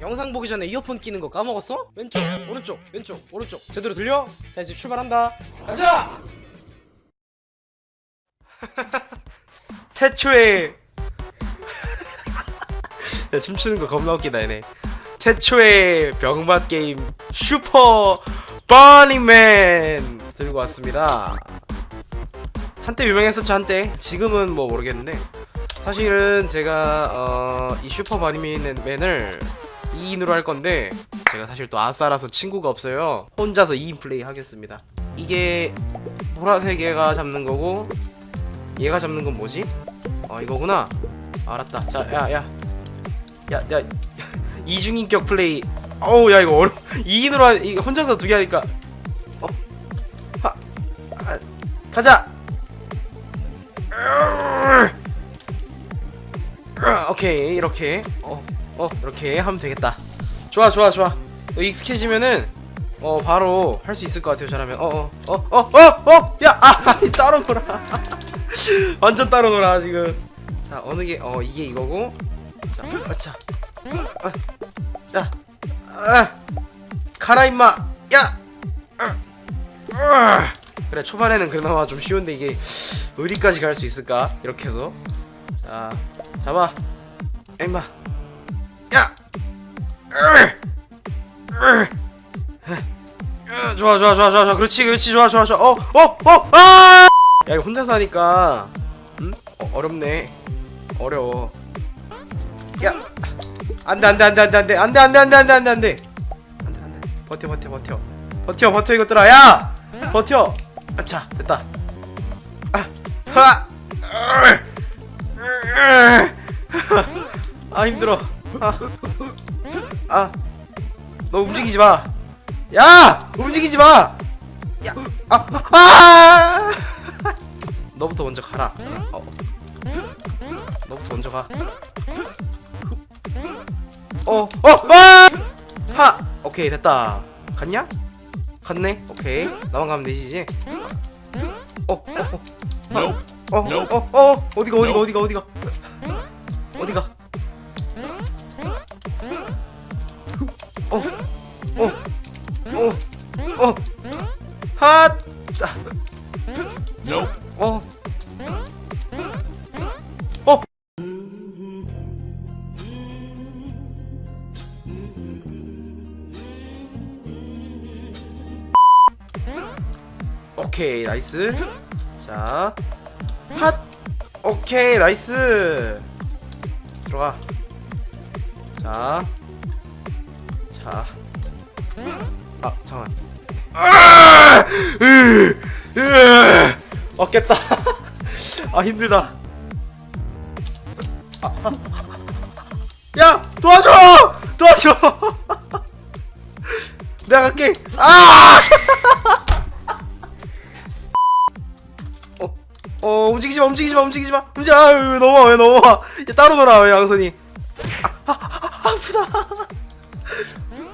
영상 보기 전에 이어폰 끼는 거 까먹었어? 왼쪽 오른쪽 왼쪽 오른쪽. 제대로 들려? 자 이제 출발한다. 가자! 태초에. 야, 춤추는 거 겁나 웃기다 얘네. 태초의 병맛 게임 슈퍼 버닝맨 들고 왔습니다. 한때 유명했었죠 한때. 지금은 뭐 모르겠는데. 사실은 제가 어, 이 슈퍼 버닝맨을 2인으로 할 건데 제가 사실 또 아싸라서 친구가 없어요. 혼자서 2인 플레이 하겠습니다. 이게 보라색 얘가 잡는 거고 얘가 잡는 건 뭐지? 어 이거구나. 알았다. 자 야 야 야 야. 이중인격 플레이. 어우 야 이거 어려 2인으로 하, 이거 혼자서 두 개 하니까. 어? 하, 아, 가자! 으, 오케이 이렇게. 어, 어 이렇게 하면 되겠다. 좋아 좋아 좋아. 어, 익숙해지면은 어 바로 할 수 있을 것 같아요 잘하면. 어 어 어 어 어어야아 따로 놀아. 완전 따로 놀아 지금. 자 어느 게 어 이게 이거고. 자 아차 아, 자. 아, 가라 임마. 야! 아, 아. 그래 초반에는 그나마 좀 쉬운데 이게 어디까지 갈 수 있을까? 이렇게 해서. 자 잡아. 야, 임마 야! 좋아 좋아 좋아 좋아 좋아. 그렇지 그렇지. 좋아 좋아 좋아. 어어어아! 야 이거 혼자서 하니까 음 어, 어렵네. 어려워. 야! 안돼 안돼 안돼 안돼 안돼. 안돼 안돼 안돼 안돼 안돼 안돼. 버텨 버텨 버텨. 버텨 버텨 이것들아 야! 버텨. 아차 됐다. 아하! 아 힘들어 아 아 너 움직이지 마. 야! 움직이지 마! 야! 아! 아! 너부터 먼저 가라. 어. 너부터 먼저 가. 어, 어, 아! 하! 오케이, 됐다. 갔냐? 갔네? 오케이. 나만 가면 되지, 이제. 어, 어, 어. 어, 어, 어, 어, 어디가, 어디가, 어디가, 어디가. 어디가. 핫, 어, 어. 오케이, 나이스. 자, 핫, 오케이, 나이스. 들어가. 자, 자. 아 잠깐. 아! 없겠다. 아 힘들다. 아, 아. 야 도와줘! 도와줘! 내가 갈게. 아! 어, 어 움직이지 마, 움직이지 마, 움직이지 마. 움직. 아유 넘어 왜 넘어? 야, 따로 놀아 왜 양손이. 아, 아, 아, 아프다.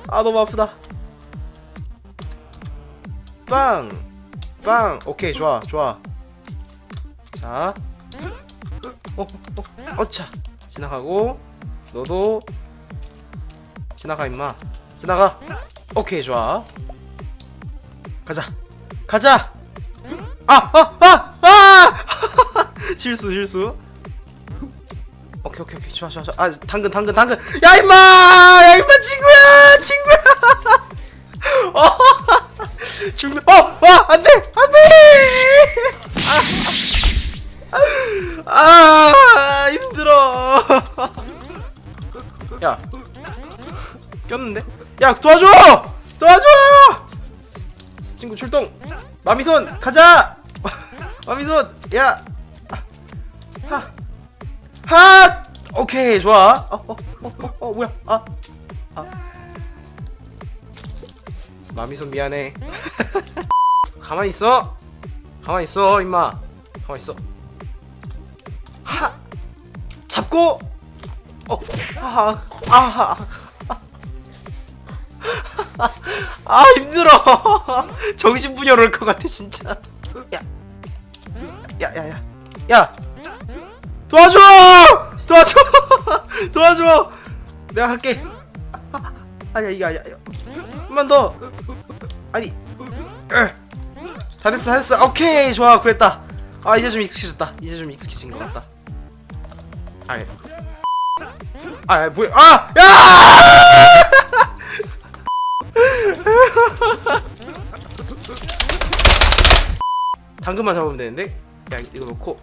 아 너무 아프다. 빵! 빵! 오케이 좋아 좋아 자 어, 어, 어차 지나가고 너도 지나가 임마 지나가 오케이 좋아 가자 가자 아! 아! 아! 아! 실수 실수 오케이 오케이 오케이 좋아 좋아 좋아 아 당근 당근 당근 야 임마 야 임마 친구야 친구야 야 도와줘 도와줘 친구 출동. 마미손 가자! 마미손 야 하! 하! 오케이 좋아. 어어어 어, 어, 어, 뭐야? 아. 아. 마미손 미안해. 가만히 있어. 가만히 있어 임마. 가만히 있어. 하! 잡고! 어아아아 아 힘들어. 정신분열 올 것 같아 진짜. 야야 야 야. 야. 도와줘! 도와줘! 도와줘! 내가 할게. 아, 아니야 이게 아니야. 한번 더. 아니. 으. 다 됐어 다 됐어. 오케이. 좋아 구했다. 아 이제 좀 익숙해졌다. 이제 좀 익숙해진 것 같다. 아예. 아 뭐야. 아! 야! 당근만 잡으면 되는데? 야 이거 놓고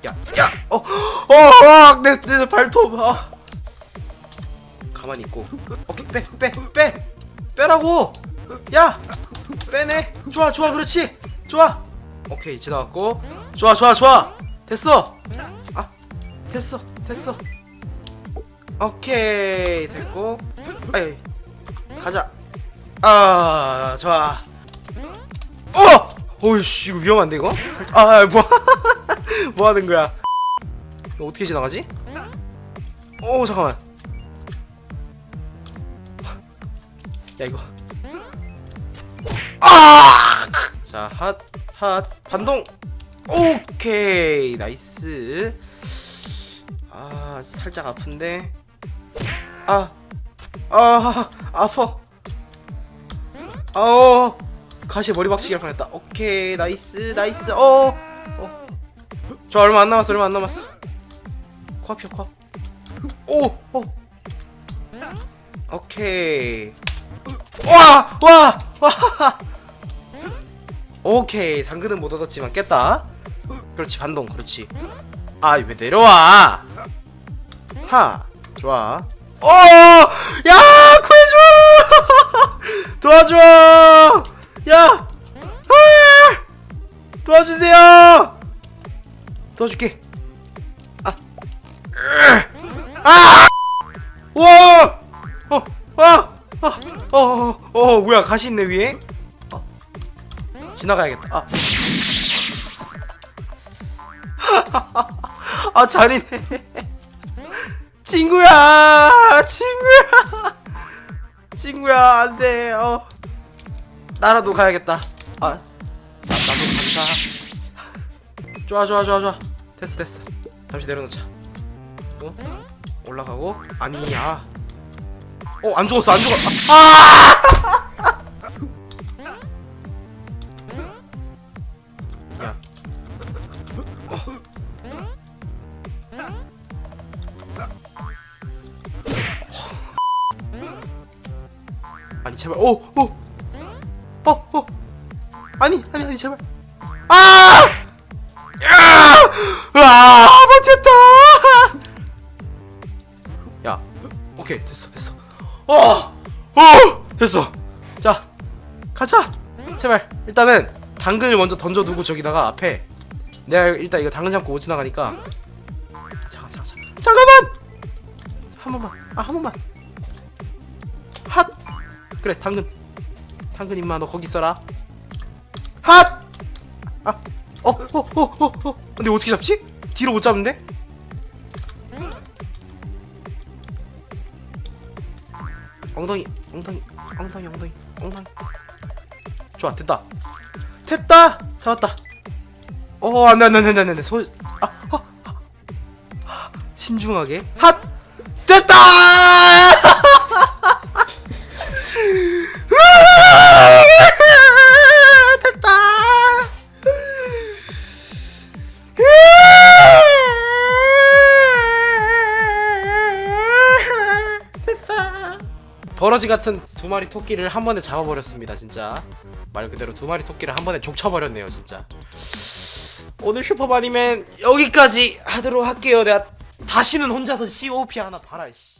야야어어내내 발톱 아 가만히 있고. 오케이 빼빼 빼. 빼 라고! 야! 빼네. 좋아 좋아 그렇지. 좋아. 오케이 지나갔고. 좋아 좋아 좋아. 됐어. 아 됐어 됐어. 오케이 됐고. 아이 가자 아 좋아 어 어이씨 이거 위험한데 이거 아 뭐야 뭐 하는 거야 어떻게 지나가지 오 잠깐만 야 이거 아! 자, 핫, 핫, 반동. 오케이, 나이스. 아, 살짝 아픈데. 아, 아, 아파. 어, 가시 머리 박치기 할 뻔했다. 오케이, 나이스, 나이스. 어, 어. 저 얼마 안 남았어, 얼마 안 남았어. 코앞이야, 코앞. 오, 오. 오케이. 와! 와! 와! 오케이 당근은 못 얻었지만 깼다 그렇지 반동 그렇지 아 왜 내려와 하 좋아 어! 야 구해줘 도와줘 야 아! 도와주세요 도와줄게 아 아! 와! 어! 아! 아! 어, 어, 어, 뭐야, 가시 있네, 위에? 어. 지나가야겠다. 아. 아, 잔이네. 친구야! 친구야! 친구야, 안 돼, 어. 나라도 가야겠다. 아, 나, 나도 간다. 좋아, 좋아, 좋아, 좋아. 됐어, 됐어. 잠시 내려놓자. 어? 올라가고. 아니야. 어, 안 죽었어, 안 죽어. 아! 야. 오 오. 어, 어. 아니, 아니, 아니, 제발. 아! 야! 아, 못했다! 야, 오케이, 됐어, 됐어. 어! 어! 됐어. 자, 가자. 제발. 일단은 당근을 먼저 던져두고 저기다가 앞에 내가 일단 이거 당근 잡고 못 지나가니까 잠깐, 잠깐, 잠깐. 잠깐만. 한 번만. 아, 한 번만. 핫. 그래, 당근. 당근 임마 너 거기 있어라. 핫. 아, 어, 어, 어, 어, 어. 근데 어떻게 잡지? 뒤로 못 잡는데? 엉덩이 엉덩이 엉덩이 엉덩이 엉덩이 좋아 됐다 됐다 잡았다 어 안돼 안돼 안돼 안돼 소 아, 아, 아. 신중하게 핫 됐다 버러지 같은 두 마리 토끼를 한 번에 잡아버렸습니다 진짜. 말 그대로 두 마리 토끼를 한 번에 족쳐버렸네요 진짜. 오늘 슈퍼마니맨 여기까지 하도록 할게요. 내가 다시는 혼자서 COP 하나 봐라 씨.